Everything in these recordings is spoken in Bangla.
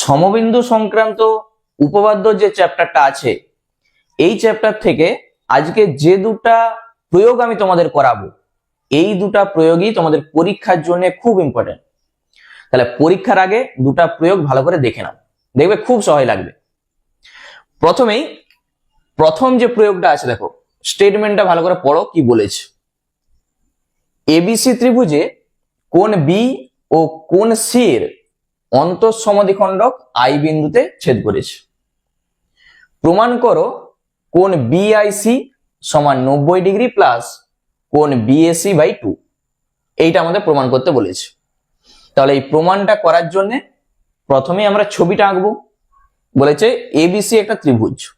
সমবিন্দু সংক্রান্ত উপপাদ্য যে চ্যাপ্টারটা আছে, এই চ্যাপ্টার থেকে আজকে যে দুটা প্রয়োগ আমি তোমাদের করাবো, এই দুটা প্রয়োগই তোমাদের পরীক্ষার জন্য খুব ইম্পর্টেন্ট তাহলে পরীক্ষার আগে দুটা প্রয়োগ ভালো করে দেখে নাও। দেখবে খুব সহায় লাগবে। প্রথমেই, প্রথম যে প্রয়োগটা আছে, দেখো স্টেটমেন্টটা ভালো করে পড়ো কি বলেছে। এবিসি ত্রিভুজে কোন বি ও কোন সি এর অন্তঃসমদ্বিখণ্ডক আই বিন্দুতে ছেদ করেছে। প্রমাণ করো কোন বিআইসি সমান নব্বই ডিগ্রি প্লাস কোন বিএসি বাই টু। এইটা আমাদের প্রমাণ করতে বলেছে। তাহলে এই প্রমাণটা করার জন্য প্রথমে আমরা ছবিটা আঁকবো। বলেছে এবিসি একটা ত্রিভুজ।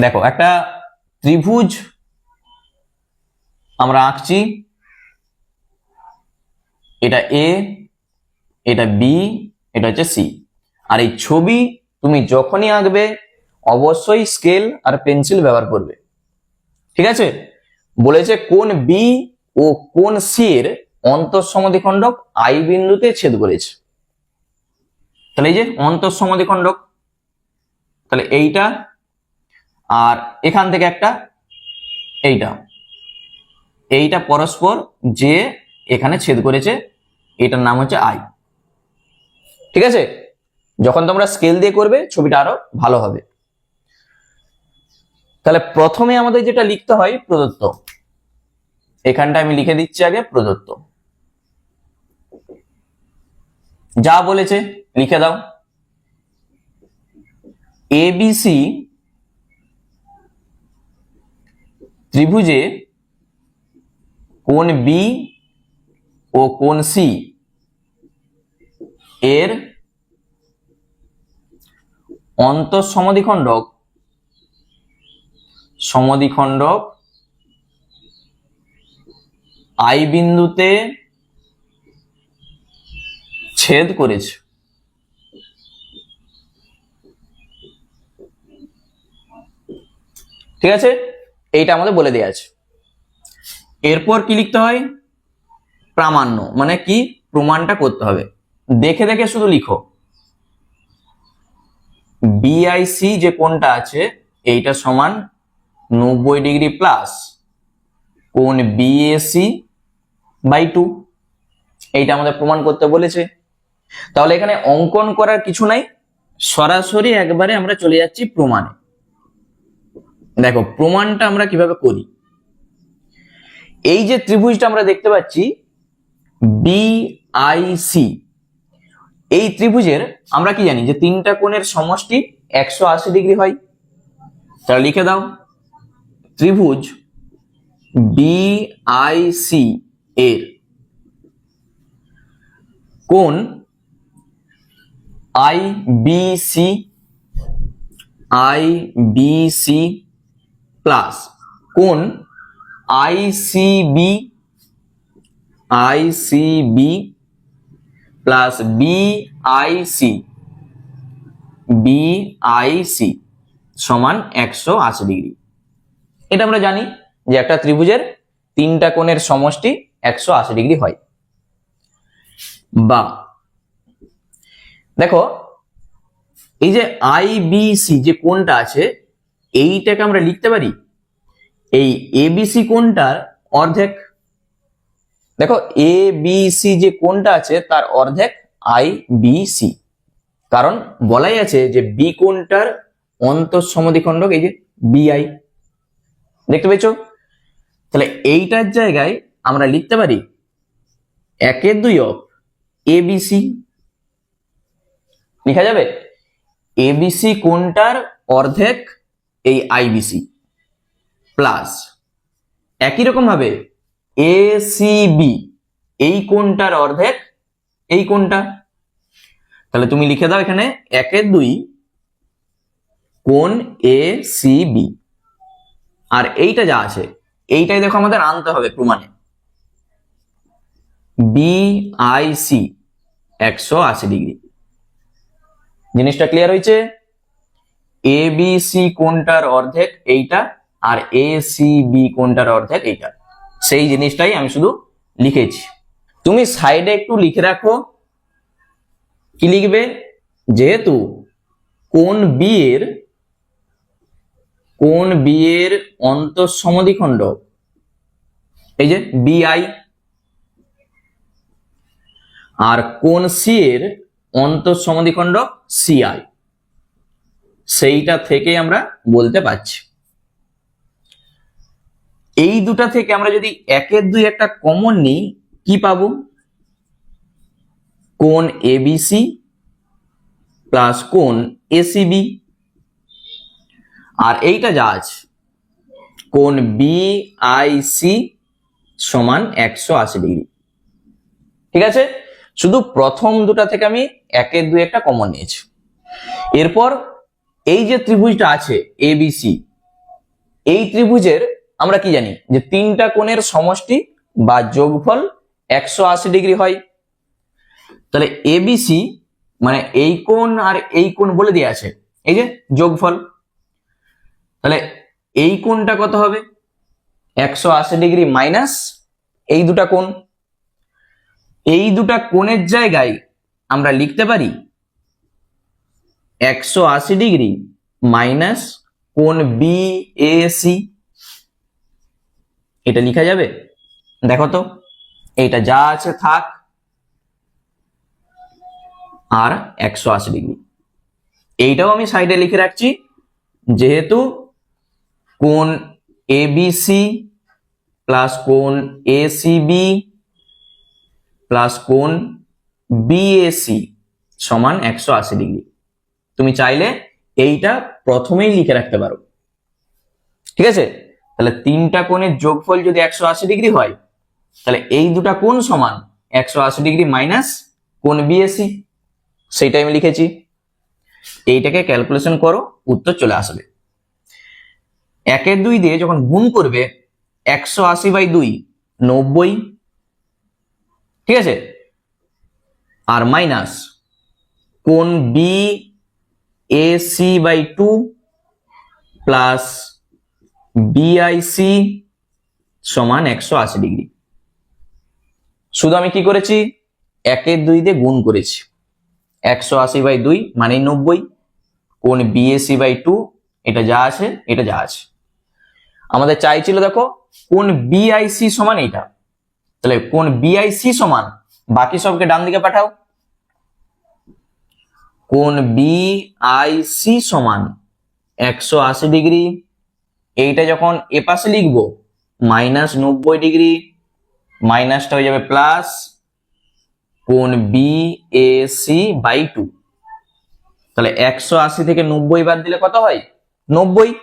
দেখো, একটা ত্রিভুজ আমরা আঁকছি। এটা এ এটা বি এটা হচ্ছে সি আর এই ছবি তুমি যখনই আঁকবে, অবশ্যই স্কেল আর পেন্সিল ব্যবহার করবে। ঠিক আছে? বলেছে কোন বি ও কোন সি এর অন্তঃসমদ্বিখণ্ডক আই বিন্দুতে ছেদ করেছে। তাহলে এই যে অন্তঃসমদ্বিখণ্ডক তাহলে এইটা, আর এখান থেকে একটা এইটা। এইটা পরস্পর যে এখানে ছেদ করেছে, এটার নাম হচ্ছে আই ঠিক আছে? যখন তোমরা স্কেল দিয়ে করবে, ছবিটা আরও ভালো হবে। তাহলে প্রথমে আমাদের যেটা লিখতে হয়, প্রদত্ত। এখানটা আমি লিখে দিচ্ছি আগে, প্রদত্ত। যা বলেছে, লিখে দাও। এবিসি ত্রিভুজে কোন বি ও কোন সি এর অন্তঃসমদ্বিখণ্ডক সমদ্বিখণ্ডক আই বিন্দুতে ছেদ করেছে। ঠিক আছে? এইটা আমাদের বলে দেওয়া আছে। এরপর কি লিখতে হয়? প্রামাণ্য মানে কি? প্রমাণটা করতে হবে। দেখে দেখে শুধু লিখো। বিআইসি যে কোনটা আছে, এইটা সমান নব্বই ডিগ্রি প্লাস কোন বিএসি বাই টু। এইটা আমাদের প্রমাণ করতে বলেছে। তাহলে এখানে অঙ্কন করার কিছু নাই, সরাসরি একবারে আমরা চলে যাচ্ছি প্রমাণে। দেখো, প্রমাণটা আমরা কীভাবে করি? এই যে ত্রিভুজটা আমরা দেখতে পাচ্ছি বিআইসি এই ত্রিভুজের আমরা কি জানি যে তিনটা কোণের সমষ্টি একশো আশি ডিগ্রি হয়। তাহলে লিখে দাও। ত্রিভুজ বিআইসি এর কোন I B C I B C plus কোন I C B I C B plus B I C B I C সমান একশো আশি ডিগ্রি। এটা আমরা জানি যে একটা ত্রিভুজের তিনটা কোণের সমষ্টি একশো আশি ডিগ্রি হয়। বা দেখো, এই যে আই বি সি যে কোণটা আছে, এইটাকে আমরা লিখতে পারি? এই এবিসি কোণটার অর্ধেক দেখো এ বি সি যে কোণটা আছে, তার অর্ধেক আই বি সি কারণ বলাই আছে যে বি কোণটার অন্তঃসমদ্বিখণ্ডক এই যে বিআই দেখতে পেয়েছ? তাহলে এইটার জায়গায় আমরা লিখতে পারি একের দুই অফ এবিসি লেখা যাবে? এবিসি কোণটার অর্ধেক এই আইবিসি প্লাস একই রকম ভাবে এসিবি এই কোণটার অর্ধেক? এই কোণটা তাহলে তুমি লিখে দাও এখানে একের দুই কোণ এ সি বি আর এইটা যা আছে, এইটাই দেখো আমাদের আনতে হবে প্রমাণে। বিআইসি একশো আশি ডিগ্রি। জিনিসটা ক্লিয়ার হয়েছে? এ বি সি কোনটার অর্ধেক এইটা, আর এ সি বি কোনটার অর্ধেক এইটা। সেই জিনিসটাই আমি শুধু লিখেছি। তুমি সাইডে একটু লিখে রাখো। কি লিখবে? যেহেতু কোন বিয়ের কোন বিয়ের এর অন্তঃসমদ্বিখণ্ড এই যে বিআই আর কোন সি এর অন্তঃসমদ্বিখণ্ড সিআই সেইটা থেকে আমরা বলতে পারছি। এই দুটা থেকে আমরা যদি একের দুই একটা কমন নিই, কি পাবো? কোন এবিসি প্লাস কোন এসিবি আর এইটা যা আছে কোন বিআইসি সমান একশো আশি ডিগ্রি। ঠিক আছে? শুধু প্রথম দুটা থেকে আমি একের দুই একটা কমন নিয়েছি। এরপর এই যে ত্রিভুজটা আছে এবিসি এই ত্রিভুজের আমরা কি জানি? যে তিনটা কোণের সমষ্টি বা যোগফল একশো আশি ডিগ্রি হয়। তাহলে এবিসি মানে এই কোণ আর এই কোণ বলে দিয়ে আছে। এই যে যোগফল। তাহলে এই কোণটা কত হবে? একশো আশি ডিগ্রি মাইনাস এই দুটা কোণ। এই দুটা কোণের জায়গায় আমরা লিখতে পারি একশো আশি ডিগ্রি মাইনাস কোণ বি এ সি। এটা লিখা যাবে? দেখো তো, এইটা যা আছে থাক। আর একশো আশি ডিগ্রি। এইটাও আমি সাইডে লিখে রাখছি, যেহেতু কোন এবিসি প্লাস কোন এসিবি প্লাস কোন বিএসি সমান একশো আশি ডিগ্রি। তুমি চাইলে এইটা প্রথমেই লিখে রাখতে পারো। ঠিক আছে? তাহলে তিনটা কোণের যোগফল যদি একশো আশি ডিগ্রি হয়, তাহলে এই দুটা কোণ সমান একশো আশি ডিগ্রি মাইনাস কোন বিএসি সেইটা আমি লিখেছি। এইটাকে ক্যালকুলেশন করো, উত্তর চলে আসবে। একের দুই দিয়ে যখন গুণ করবে, একশো আশি বাই দুই, নব্বই, ঠিক আছে? আর মাইনাস কোন B A C by two plus BIC সমান একশো আশি ডিগ্রি। শুধু আমি কি করেছি? একের দুই দিয়ে গুণ করেছি। একশো আশি বাই দুই মানে নব্বই কোন বিএসি বাই টু, এটা যা আছে, এটা যা আছে। আমাদের চাইছিল দেখো কোন বিআইসি সমান এইটা। তাহলে কোন বিআইসি সমান, বাকি সবকে ডান দিকে পাঠাও। কোন বিআইসি সমান একশো আশি ডিগ্রি। এইটা যখন এ পাশে লিখব মাইনাস নব্বই ডিগ্রি মাইনাসটা হয়ে যাবে প্লাস কোন B A C by two তাহলে একশো আশি থেকে নব্বই বাদ দিলে কত হয়? নব্বই।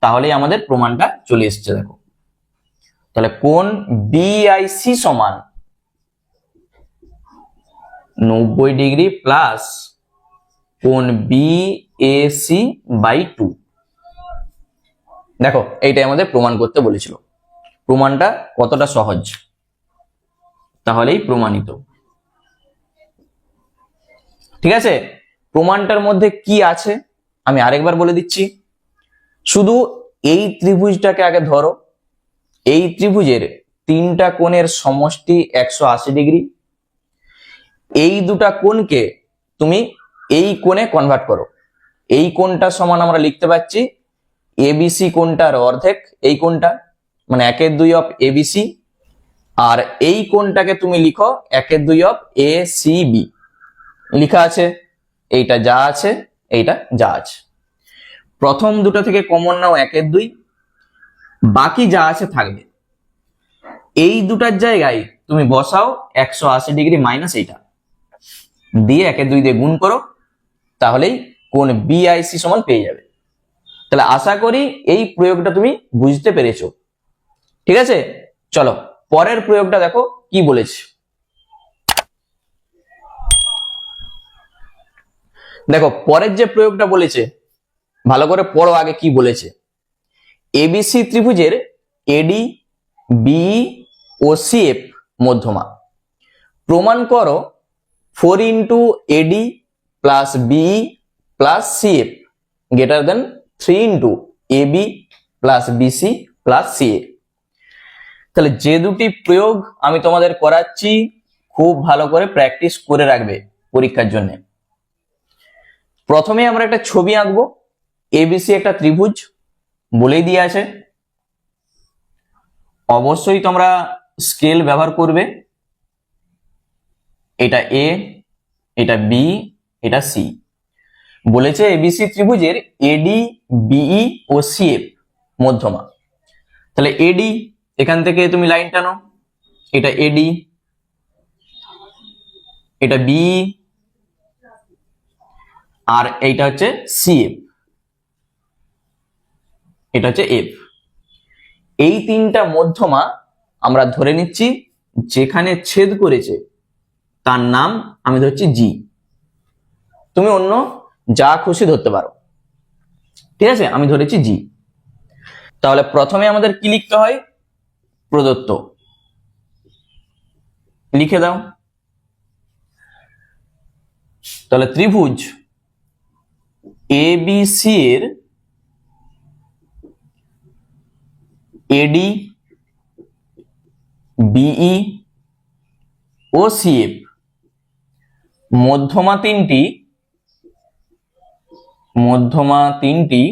তাহলেই আমাদের প্রমাণটা চলে এসছে, দেখো। তাহলে কোন বিআইসি সমান নব্বই ডিগ্রি প্লাস কোন বিএসি বাই টু দেখো, এইটাই আমাদের প্রমাণ করতে বলেছিল। প্রমাণটা কতটা সহজ? তাহলেই প্রমাণিত। ঠিক আছে? প্রমাণটার মধ্যে কি আছে? আমি আরেকবার বলে দিচ্ছি। শুধু এই ত্রিভুজটাকে আগে ধরো। এই ত্রিভুজের তিনটা কোণের সমষ্টি একশো আশি ডিগ্রি। এই দুটা কোণকে তুমি এই কোণে কনভার্ট করো। এই কোণটা সমান আমরা লিখতে পাচ্ছি এবিসি কোণটার অর্ধেক, এই কোণটা মানে একের দুই অফ এবিসি আর এই কোণটাকে তুমি লিখো একের দুই অফ এ সি বি লিখা আছে, এইটা যা আছে, এইটা যা আছে। প্রথম দুটো থেকে কমন নাও একের দুই, বাকি যা আছে থাকবে। এই দুটার জায়গায় তুমি বসাও একশো আশি ডিগ্রি মাইনাস এইটা। দিয়ে একের দুই দিয়ে গুণ করো, তাহলেই কোন বিআইসি সমান পেয়ে যাবে। তাহলে আশা করি এই প্রয়োগটা তুমি বুঝতে পেরেছ। ঠিক আছে? চলো, পরের প্রয়োগটা দেখো কি বলেছে। দেখো, পরের যে প্রয়োগটা বলেছে, ভালো করে পড়ো আগে কি বলেছে। এবিসি ত্রিভুজের এডি বি ও সিএফ মধ্যমা। প্রমাণ করো, four into AD plus B plus CF greater than three into AB plus BC plus CA তাহলে যে দুটি প্রয়োগ আমি তোমাদের করাচ্ছি, খুব ভালো করে প্র্যাকটিস করে রাখবে পরীক্ষার জন্য। প্রথমে আমরা একটা ছবি আঁকবো এবিসি একটা ত্রিভুজ, বলেই দিয়ে আছে অবশ্যই তোমরা স্কেল ব্যবহার করবে। এটা এ, এটা বি, এটা সি। বলেছে এবিসি ত্রিভুজের এডি বিই ও সিএফ মধ্যমা। তাহলে এডি এখান থেকে তুমি লাইন টানো এটা এডি এটা বি আর এইটা হচ্ছে সিএফ এটা হচ্ছে এফ এই তিনটা মধ্যমা আমরা ধরে নিচ্ছি, যেখানে ছেদ করেছে, তার নাম আমি ধরছি জি তুমি অন্য যা খুশি ধরতে পারো। ঠিক আছে? আমি ধরেছি জি তাহলে প্রথমে আমাদের কি লিখতে হয়? প্রদত্ত। লিখে দাও। তাহলে ত্রিভুজ এ বি সি এর এডি বিই ও সিএফ মধ্যমা তিনটি মধ্যমা তিনটি,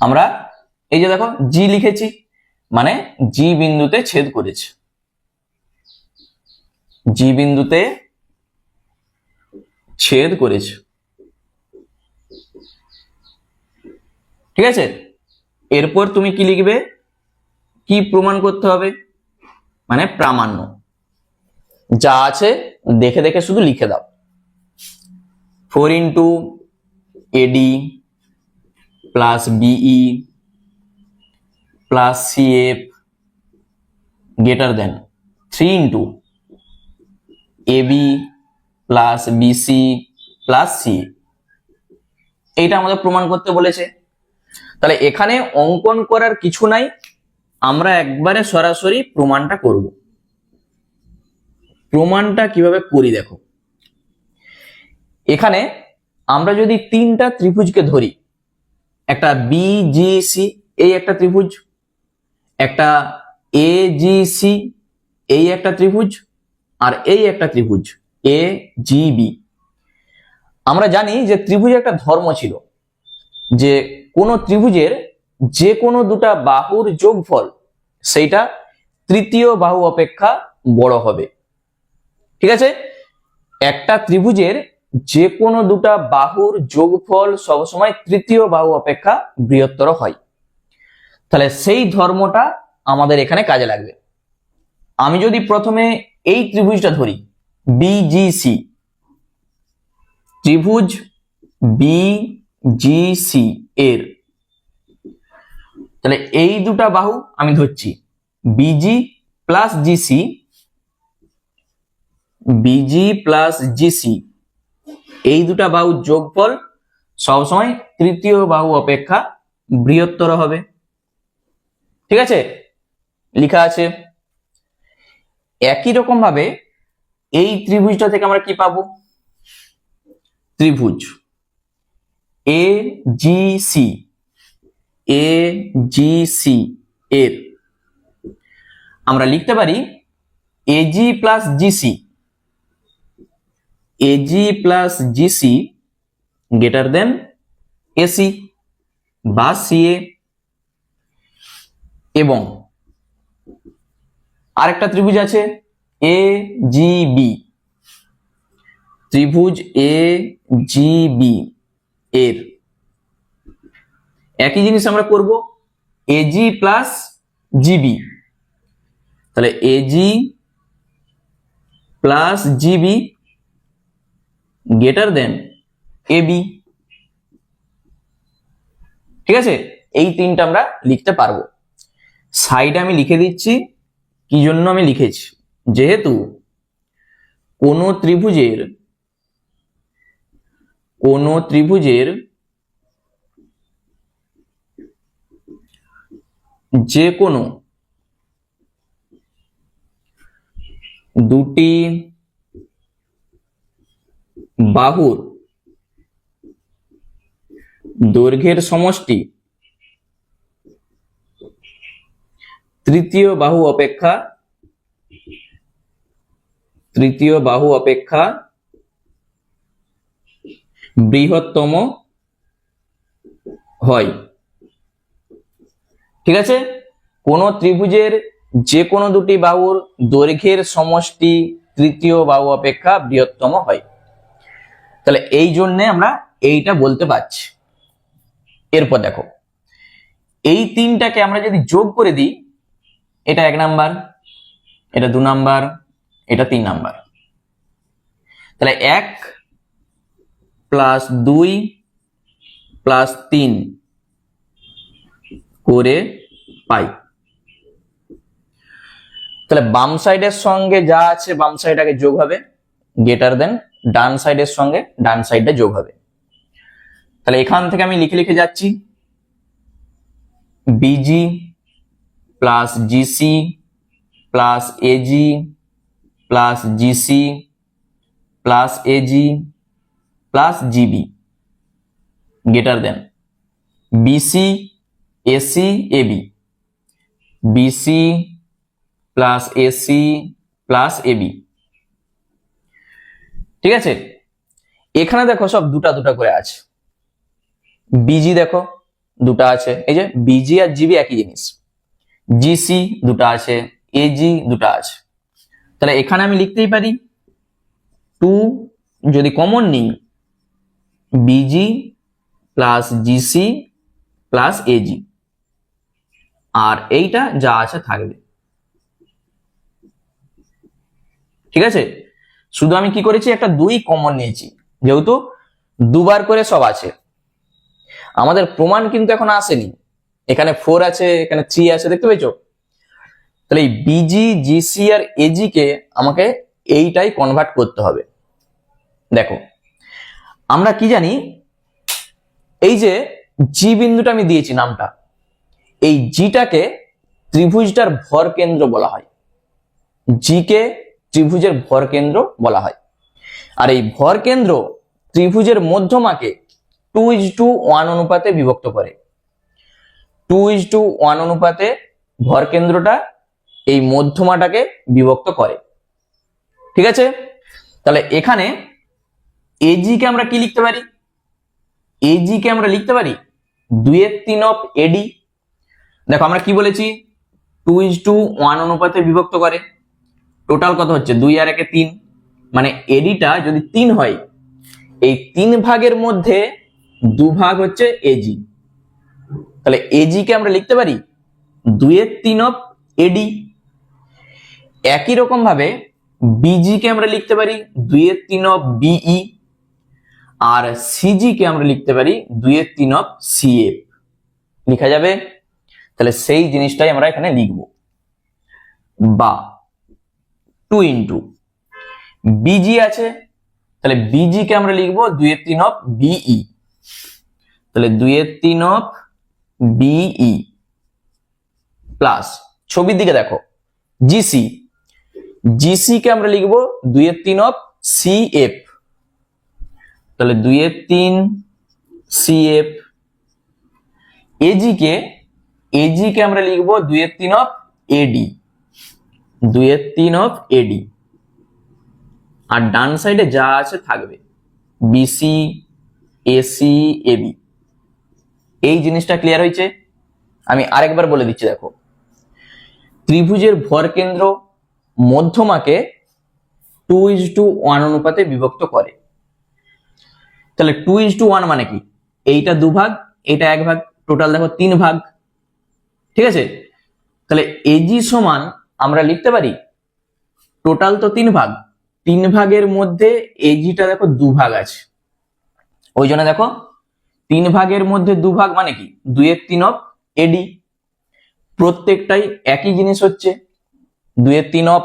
আমরা এই যে দেখো জি লিখেছি মানে জি বিন্দুতে ছেদ করেছে। জি বিন্দুতে ছেদ করেছে। ঠিক আছে? এরপর তুমি কি লিখবে? কি প্রমাণ করতে হবে? মানে প্রামাণ্য। যা আছে, দেখে দেখে শুধু লিখে দাও। Four into AD plus BE plus CF greater than three into AB plus BC plus C এইটা আমাদের প্রমাণ করতে বলেছে। তাহলে এখানে অঙ্কন করার কিছু নাই, আমরা একবারে সরাসরি প্রমাণটা করব। প্রমাণটা কীভাবে করি দেখো। এখানে আমরা যদি তিনটা ত্রিভুজকে ধরি, একটা বিজিসি এই একটা ত্রিভুজ, একটা এ সি এই একটা ত্রিভুজ, আর এই একটা ত্রিভুজ এ বি আমরা জানি যে ত্রিভুজের একটা ধর্ম ছিল, যে কোন ত্রিভুজের যে কোনো দুটা বাহুর যোগফল, সেইটা তৃতীয় বাহু অপেক্ষা বড় হবে। ঠিক আছে? একটা ত্রিভুজের যে কোনো দুটা বাহুর যোগফল সবসময় তৃতীয় বাহু অপেক্ষা বৃহত্তর হয়। তাহলে সেই ধর্মটা আমাদের এখানে কাজে লাগবে। আমি যদি প্রথমে এই ত্রিভুজটা ধরি বিজিসি ত্রিভুজ বিজিসি এর। তাহলে এই দুটা বাহু আমি ধরছি BG plus GC BG plus GC এই দুটা বাহু যোগফল সবসময় তৃতীয় বাহু অপেক্ষা বৃহত্তর হবে। ঠিক আছে? লেখা আছে, একই রকম ভাবে এই ত্রিভুজটা থেকে আমরা কি পাবো? ত্রিভুজ। এ জি সি এ জি সি এর। আমরা লিখতে পারি AG plus GC AG plus GC greater than AC বা সিএ এবং আরেকটা ত্রিভুজ আছে এ জি বি ত্রিভুজ এ জি বি এর। একই জিনিস আমরা করব এজি প্লাস জিবি তাহলে AG plus GB greater than A B ঠিক আছে? এই তিনটা আমরা লিখতে পারব। সাইড আমি লিখে দিচ্ছি, কি জন্য আমি লিখেছি? যেহেতু কোন ত্রিভুজের কোন ত্রিভুজের যে কোনো দুটি বাহুর দৈর্ঘ্যের সমষ্টি তৃতীয় বাহু অপেক্ষা, তৃতীয় বাহু অপেক্ষা বৃহত্তম হয়। ঠিক আছে? কোন ত্রিভুজের যে কোনো দুটি বাহুর দৈর্ঘ্যের সমষ্টি তৃতীয় বাহু অপেক্ষা বৃহত্তম হয়। তাহলে এই জন্য আমরা এইটা বলতে পারছি। এরপর দেখো, এই তিনটাকে আমরা যদি যোগ করে দিই, এটা এক নাম্বার, এটা দু নাম্বার, এটা তিন নাম্বার। তাহলে এক প্লাস দুই প্লাস তিন করে পাই। তাহলে বাম সাইডের সঙ্গে যা আছে, বাম সাইড আগে যোগ হবে গেটার দেন ডান সাইডের সঙ্গে ডান সাইডটা যোগ হবে। তাহলে এখান থেকে আমি লিখে লিখে যাচ্ছি। BG plus GC plus AG plus GC plus AG plus GB greater than BC AC AB BC plus AC plus AB ঠিক আছে? এখানে দেখো সব দুটা দুটা করে আছে। বিজি দেখো, দুটা আছে। এই যে বিজি আর জিবি একই জিনিস। জিসি দুটা আছে এজি দুটা আছে। তাহলে এখানে আমি লিখতেই পারি টু যদি কমন নিই BG plus GC plus AG আর এইটা যা আছে থাকবে। ঠিক আছে? শুধু আমি কি করেছি? একটা দুই কমন নিয়েছি। যেহেতু দুবার করে সব আছে। আমাদের প্রমাণ কিন্তু এখন আসেনি। এখানে ফোর আছে, এখানে থ্রি আছে, দেখতে পেয়েছ? তাহলে এই বিজি জিসি আর এজি কে আমাকে এইটাই কনভার্ট করতে হবে। দেখো, আমরা কি জানি? এই যে জি বিন্দুটা আমি দিয়েছি নামটা। এই জিটাকে ত্রিভুজটার ভর কেন্দ্র বলা হয়। জি কে ত্রিভুজের ভর কেন্দ্র বলা হয়। আর এই ভর কেন্দ্র ত্রিভুজের মধ্যমাকে টু ইজ টু ওয়ান অনুপাতে বিভক্ত করে। টু ইজ টু ওয়ান অনুপাতে ভর কেন্দ্রটা এই মধ্যমাটাকে বিভক্ত করে। ঠিক আছে? তাহলে এখানে এজি কে আমরা কি লিখতে পারি? এজি কে আমরা লিখতে পারি? দুইয়ের তিন অফ এডি দেখো আমরা কি বলেছি? টু ইজ টু ওয়ান অনুপাতে বিভক্ত করে। টোটাল কত হচ্ছে? দুই আর একে তিন। মানে এডিটা যদি তিন হয়, এই তিন ভাগের মধ্যে দু ভাগ হচ্ছে এজি তাহলে এজি কে আমরা লিখতে পারি? দুইয়ের তিন অফ এডি একই রকম ভাবে বিজি কে আমরা লিখতে পারি, দুইয়ের তিন অফ বিই আর সিজি কে আমরা লিখতে পারি, দুইয়ের তিন অফ সিএফ লেখা যাবে? তাহলে সেই জিনিসটাই আমরা এখানে লিখব। বা টু ইন্টু বিজি আছে, তাহলে বিজি কে আমরা লিখব দুইয়ের তিন অফ বিই তাহলে দুইয়ের তিন অফ বিই প্লাস ছবির দিকে দেখো জিসি জিসি কে আমরা লিখব দুইয়ের তিন অফ সিএফ তাহলে দুইয়ের তিন সিএফ এজি কে এজি কে আমরা লিখব দুইয়ের তিন অফ এডি দুইয়ের তিন অফ এডি আর ডান সাইডে যা আছে থাকবে। বিসি এসি এবি এই জিনিসটা ক্লিয়ার হয়েছে? আমি আরেকবার বলে দিচ্ছি, দেখো। ত্রিভুজের ভর কেন্দ্র মধ্যমাকে টু ইজ টু ওয়ান অনুপাতে বিভক্ত করে। তাহলে টু ইজ টু ওয়ান মানে কি? এইটা দু ভাগ এইটা এক ভাগ টোটাল দেখো তিন ভাগ। ঠিক আছে? তাহলে এজি সমান আমরা লিখতে পারি? টোটাল তো তিন ভাগ। তিন ভাগের মধ্যে এজিটা দেখো দু ভাগ আছে। ওই জন্য দেখো, তিন ভাগের মধ্যে দু ভাগ মানে কি? দুইয়ের তিন অফ এডি প্রত্যেকটাই একই জিনিস হচ্ছে। দুইয়ের তিন অফ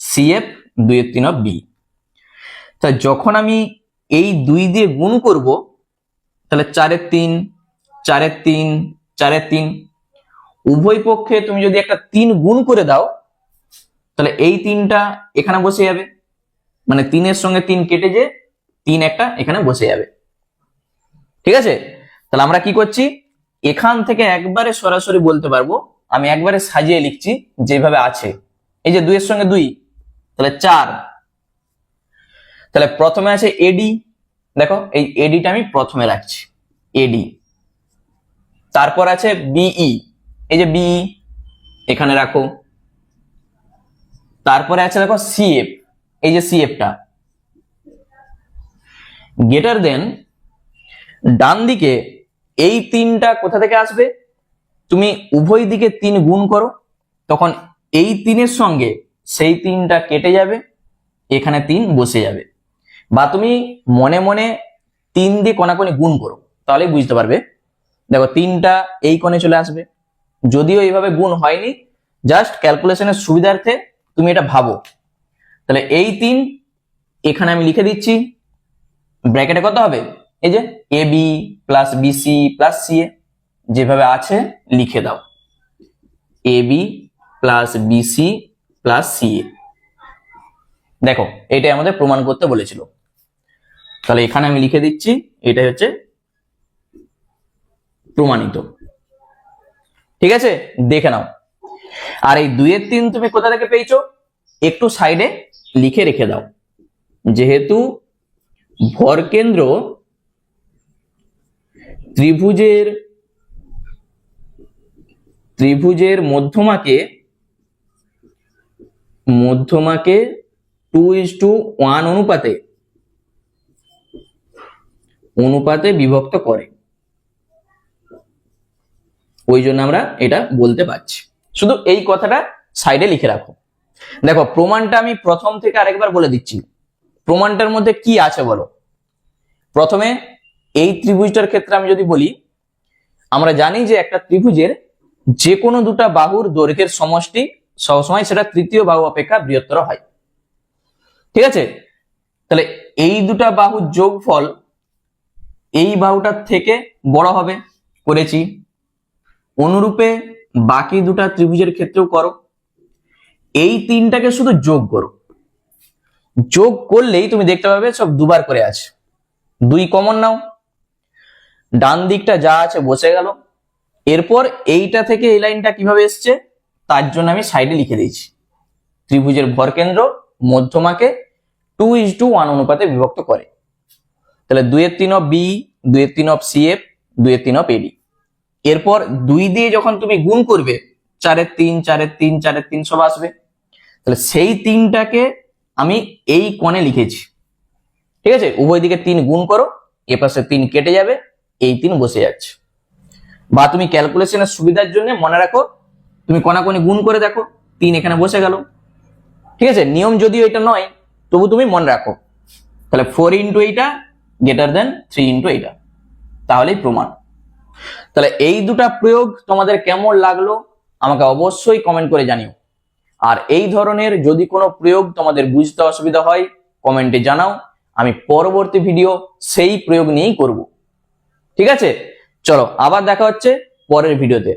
সিএফ দুইয়ের তিন অফ বি তা যখন আমি এই দুই দিয়ে গুণ করব, তাহলে চারের তিন চারের তিন চারের তিন। উভয় পক্ষে তুমি যদি একটা তিন গুণ করে দাও তাহলে এই তিনটা এখানে বসে যাবে। মানে তিনের সঙ্গে তিন কেটে যে তিন একটা এখানে বসে যাবে। ঠিক আছে? তাহলে আমরা কি করছি? এখান থেকে একবারে সরাসরি বলতে পারব, আমি একবারে সাজিয়ে লিখছি যেভাবে আছে। এই যে দুইয়ের সঙ্গে দুই, তাহলে চার। তাহলে প্রথমে আছে এডি দেখো এই এডিটা আমি প্রথমে রাখছি এডি তারপর আছে বিই এই যে বিই এখানে রাখো। তারপরে আছে দেখো সিএফ এই যে সিএফটা গেটার দেন ডান দিকে এই তিনটা কোথা থেকে আসবে? তুমি উভয় দিকে তিন গুণ করো, তখন এই তিনের সঙ্গে সেই তিনটা কেটে যাবে, এখানে তিন বসে যাবে। বা তুমি মনে মনে তিন দিয়ে কোনাকোনি গুণ করো তাহলে বুঝতে পারবে। দেখো তিনটা এই কোণে চলে আসবে, যদিও এইভাবে গুণ হয়নি, জাস্ট ক্যালকুলেশনের সুবিধার্থে তুমি এটা ভাবো। তাহলে এই তিন, এখানে আমি লিখে দিচ্ছি, ব্র্যাকেটে কত হবে? এই যে A B plus BC plus C A যেভাবে আছে, লিখে দাও। A B plus BC plus C A. দেখো, এটাই আমাদের প্রমাণ করতে বলেছিল। তাহলে এখানে আমি লিখে দিচ্ছি, এটাই হচ্ছে প্রমাণিত। ঠিক আছে? দেখে নাও। আর এই দুইয়ের তিন তুমি কোথা থেকে পেয়েছ? একটু সাইডে লিখে রেখে দাও। যেহেতু ভরকেন্দ্র ত্রিভুজের ত্রিভুজের মধ্যমাকে মধ্যমাকে টু ইজ টু ওয়ান অনুপাতে অনুপাতে বিভক্ত করে। ওই জন্য আমরা এটা বলতে পারছি। শুধু এই কথাটা সাইডে লিখে রাখো। দেখো, প্রমাণটা আমি প্রথম থেকে আরেকবার বলে দিচ্ছি। প্রমাণটার মধ্যে কি আছে বলো? প্রথমে এই ত্রিভুজটার ক্ষেত্রে আমি যদি বলি, আমরা জানি যে একটা ত্রিভুজের যে কোনো দুটা বাহুর দৈর্ঘ্যের সমষ্টি সবসময় সেটা তৃতীয় বাহু অপেক্ষা বৃহত্তর হয়। ঠিক আছে? তাহলে এই দুটা বাহুর যোগফল এই বাহুটার থেকে বড় হবে। করেছি। অনুরূপে বাকি দুটা ত্রিভুজের ক্ষেত্রেও করো। এই তিনটাকে শুধু যোগ করো। যোগ করলেই তুমি দেখতে পাবে সব দুবার করে আছে। দুই কমন নাও। ডান দিকটা যা আছে বসে গেল। এরপর এইটা থেকে এই লাইনটা কীভাবে এসছে, তার জন্য আমি সাইডে লিখে দিয়েছি। ত্রিভুজের ভরকেন্দ্র মধ্যমাকে টু ইজ টু ওয়ান অনুপাতে বিভক্ত করে। তাহলে দুইয়ের তিন অফ বি দুইয়ের তিন অফ সি এফ দুইয়ের তিন অফ এডি এরপর দুই দিয়ে যখন তুমি গুণ করবে, চারের তিন চারের তিন চারের তিন সব আসবে। তাহলে সেই তিনটাকে আমি এই কোণে লিখেছি। ঠিক আছে? উভয় দিকে তিন গুণ করো, এ পাশে তিন কেটে যাবে, এই তিন বসে যাচ্ছে। বা তুমি ক্যালকুলেশনের সুবিধার জন্য মনে রাখো, তুমি কোনাকোনি গুণ করে দেখো, তিন এখানে বসে গেল। ঠিক আছে? নিয়ম যদিও এটা নয়, তবু তুমি মনে রাখো। তাহলে ফোর ইন্টু এইটা গ্রেটার দেন থ্রি ইন্টু এইটা তাহলেই প্রমাণ। তাহলে এই দুটা প্রয়োগ তোমাদের কেমন লাগল আমাকে অবশ্যই কমেন্ট করে জানিও। আর এই ধরনের যদি কোনো প্রয়োগ তোমাদের বুঝতে অসুবিধা হয় কমেন্টে জানাও। আমি পরবর্তী ভিডিও সেই প্রয়োগ নিয়েই করব। ঠিক আছে? চলো, আবার দেখা হচ্ছে পরের ভিডিওতে